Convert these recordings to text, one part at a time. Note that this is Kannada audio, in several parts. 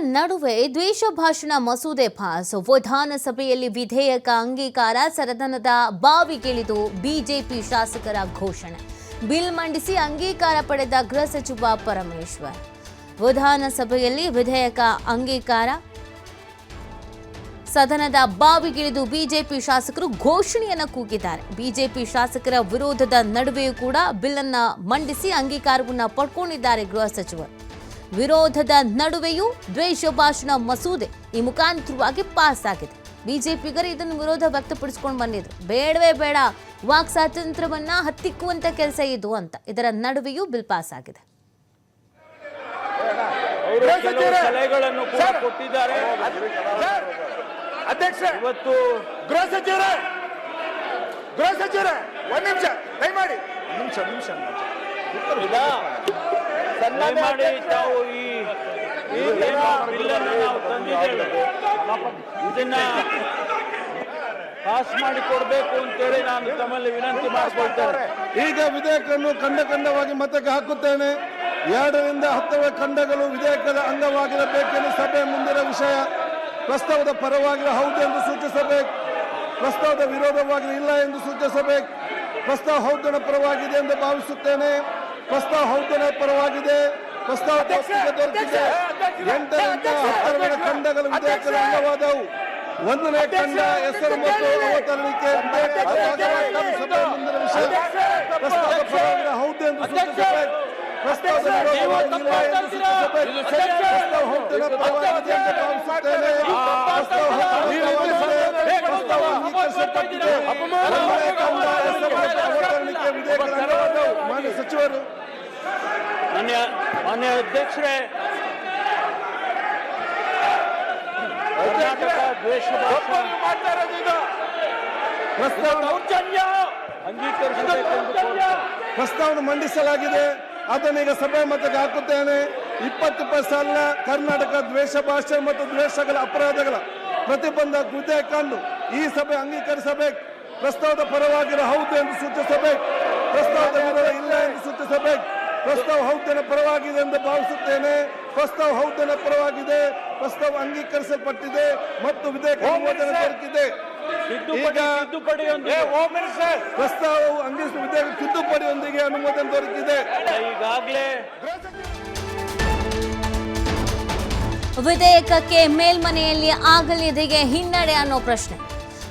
ನಡುವೆ ದ್ವೇಷ ಭಾಷಣ ಮಸೂದೆ ಪಾಸ್. ವಿಧಾನಸಭೆಯಲ್ಲಿ ವಿಧೇಯಕ ಅಂಗೀಕಾರ ಸದನದ ಬಾವಿಗಿಳಿದು ಬಿಜೆಪಿ ಶಾಸಕರ ಘೋಷಣೆ. ಬಿಲ್ ಮಂಡಿಸಿ ಅಂಗೀಕಾರ ಪಡೆದ ಗೃಹ ಸಚಿವ ಪರಮೇಶ್ವರ್. ವಿಧಾನಸಭೆಯಲ್ಲಿ ವಿಧೇಯಕ ಅಂಗೀಕಾರ ಸದನದ ಬಾವಿಗಿಳಿದು ಬಿಜೆಪಿ ಶಾಸಕರು ಘೋಷಣೆಯನ್ನು ಕೂಗಿದ್ದಾರೆ. ಬಿಜೆಪಿ ಶಾಸಕರ ವಿರೋಧದ ನಡುವೆಯೂ ಕೂಡ ಬಿಲ್ ಅನ್ನ ಮಂಡಿಸಿ ಅಂಗೀಕಾರವನ್ನು ಪಡ್ಕೊಂಡಿದ್ದಾರೆ ಗೃಹ ಸಚಿವರು. ವಿರೋಧದ ನಡುವೆಯೂ ದ್ವೇಷ ಭಾಷಣ ಮಸೂದೆ ಈ ಮುಖಾಂತರವಾಗಿ ಪಾಸ್ ಆಗಿದೆ. ಬಿಜೆಪಿಗರು ಇದನ್ನು ವಿರೋಧ ವ್ಯಕ್ತಪಡಿಸ್ಕೊಂಡು ಬಂದಿದ್ರು. ಬೇಡವೇ ಬೇಡ ವಾಕ್ ಸ್ವಾತಂತ್ರ್ಯವನ್ನ ಹತ್ತಿಕ್ಕುವಂತ ಕೆಲಸ ಇದು ಅಂತ. ಇದರ ನಡುವೆಯೂ ಬಿಲ್ ಪಾಸ್ ಆಗಿದೆ. ಅಧ್ಯಕ್ಷ ಇವತ್ತು ಗೃಹ ಸಚಿವರೇ ಗೃಹ ಸಚಿವರೇ ಒಂದ್ ನಿಮಿಷ ದಯಮಾಡಿ. ನಿಮಿಷ ನಿಮಿಷ ದಯಮಾಡಿ ತಾವು ಈ ನಾವು ತಂದಿದ್ದೇವೆ. ಇದನ್ನ ಪಾಸ್ ಮಾಡಿ ಕೊಡಬೇಕು ಅಂತೇಳಿ ನಾನು ತಮ್ಮಲ್ಲಿ ವಿನಂತಿ ಮಾಡಿಕೊಳ್ತೇನೆ. ಈಗ ವಿಧೇಯಕವನ್ನು ಖಂಡ ಖಂಡವಾಗಿ ಮತಕ್ಕೆ ಹಾಕುತ್ತೇನೆ. ಎರಡರಿಂದ ಹತ್ತನೇ ಖಂಡಗಳು ವಿಧೇಯಕದ ಅಂಗವಾಗಿರಬೇಕೆಂದು ಸಭೆ ಮುಂದಿನ ವಿಷಯ. ಪ್ರಸ್ತಾವದ ಪರವಾಗಿರ ಹೌದು ಎಂದು ಸೂಚಿಸಬೇಕು. ಪ್ರಸ್ತಾವದ ವಿರೋಧವಾಗಿ ಇಲ್ಲ ಎಂದು ಸೂಚಿಸಬೇಕು. ಪ್ರಸ್ತಾವ ಹೌದನ ಪರವಾಗಿದೆ ಎಂದು ಭಾವಿಸುತ್ತೇನೆ. ಪ್ರಸ್ತಾವ ಹೌದನ ಪರವಾಗಿದೆ ಪ್ರಸ್ತಾವ ದೊರೆತಿದೆ ಎಂಟರಿಂದ ಹತ್ತರವರೆಗೆ ಖಂಡಗಳು ವಿಧೇಯಕದ ಅಂಗವಾದವು ಒಂದನೇ ಖಂಡ ಹೆಸರು ಮತ್ತು ಅವತರಣಿಕೆ ಮುಂದಿನ ವಿಷಯ ಪ್ರಸ್ತಾವ ಹೌದು ಎಂದು ಸೂಚಿಸಬೇಕು ಪರವಾಗಿದೆ ಮಾನ್ಯ ಸಚಿವರು ಮಾನ್ಯ ಮಾನ್ಯ ಅಧ್ಯಕ್ಷರೇ ಕರ್ನಾಟಕ ದ್ವೇಷ ಪ್ರಸ್ತಾವನೆ ಮಂಡಿಸಲಾಗಿದೆ. ಅದನ್ನು ಈಗ ಸಭೆ ಮತಕ್ಕೆ ಹಾಕುತ್ತೇನೆ. ಇಪ್ಪತ್ತು ಸಾಲಿನ ಕರ್ನಾಟಕ ದ್ವೇಷ ಭಾಷೆ ಮತ್ತು ದ್ವೇಷಗಳ ಅಪರಾಧಗಳ ಪ್ರತಿಬಂಧ ವಿಧೇಯಕವನ್ನು ಈ ಸಭೆ ಅಂಗೀಕರಿಸಬೇಕು. ಪ್ರಸ್ತಾವದ ಪರವಾಗಿರೋ ಹೌದು ಎಂದು ಸೂಚಿಸಬೇಕು. ಪ್ರಸ್ತಾವದ ವಿರೋಧ ಇಲ್ಲ ಎಂದು ಸೂಚಿಸಬೇಕು. ಪ್ರಸ್ತಾವ ಹೌದನ ಪರವಾಗಿದೆ ಎಂದು ಭಾವಿಸುತ್ತೇನೆ. ಪ್ರಸ್ತಾವ ಹೌದನ ಪರವಾಗಿದೆ. ಪ್ರಸ್ತಾವ ಅಂಗೀಕರಿಸಲ್ಪಟ್ಟಿದೆ ಮತ್ತು ವಿಧೇಯಕ ಅನುಮೋದನೆ ದೊರಕಿದೆ ಪ್ರಸ್ತಾವವು ಅಂಗೀಕರಿಸಿದ ವಿಧೇಯಕ ತಿದ್ದುಪಡಿಯೊಂದಿಗೆ ಅನುಮೋದನೆ ದೊರಕಿದೆ ಈಗಾಗಲೇ ವಿಧೇಯಕಕ್ಕೆ ಮೇಲ್ಮನೆಯಲ್ಲಿ ಆಗಲಿದೆಗೆ ಹಿನ್ನಡೆ ಅನ್ನೋ ಪ್ರಶ್ನೆ.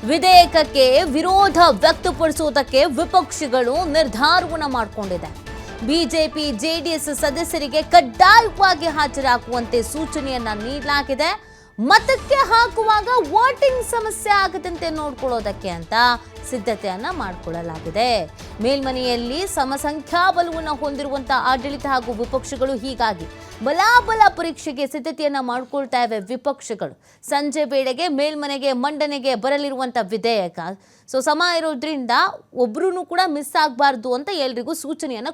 ವಿಧೇಯಕಕ್ಕೆ ವಿರೋಧ ವ್ಯಕ್ತಪಡಿಸುವುದಕ್ಕೆ ವಿಪಕ್ಷಗಳು ನಿರ್ಧಾರವನ್ನು ಮಾಡಿಕೊಂಡಿದೆ ಬಿಜೆಪಿ ಜೆಡಿಎಸ್ ಸದಸ್ಯರಿಗೆ ಕಡ್ಡಾಯವಾಗಿ ಹಾಜರಾಗುವಂತೆ ಸೂಚನೆಯನ್ನ ನೀಡಲಾಗಿದೆ. ಮತಕ್ಕೆ ಹಾಕುವಾಗ ವೋಟಿಂಗ್ ಸಮಸ್ಯೆ ಆಗದಂತೆ ನೋಡ್ಕೊಳ್ಳೋದಕ್ಕೆ ಅಂತ ಸಿದ್ಧತೆಯನ್ನ ಮಾಡಿಕೊಳ್ಳಲಾಗಿದೆ. ಮೇಲ್ಮನೆಯಲ್ಲಿ ಸಮಸಂಖ್ಯಾಬಲವನ್ನು ಹೊಂದಿರುವಂತಹ ಆಡಳಿತ ಹಾಗೂ ವಿಪಕ್ಷಗಳು ಹೀಗಾಗಿ ಬಲಾಬಲ ಪರೀಕ್ಷೆಗೆ ಸಿದ್ಧತೆಯನ್ನ ಮಾಡಿಕೊಳ್ತಾ ಇವೆ ವಿಪಕ್ಷಗಳು. ಸಂಜೆ ವೇಳೆಗೆ ಮೇಲ್ಮನೆಗೆ, ಮಂಡನೆಗೆ ಬರಲಿರುವಂಥ ವಿಧೇಯಕ. ಸೊ, ಸಮ ಇರೋದ್ರಿಂದ ಒಬ್ರು ಕೂಡ ಮಿಸ್ ಆಗಬಾರ್ದು ಅಂತ ಎಲ್ರಿಗೂ ಸೂಚನೆಯನ್ನ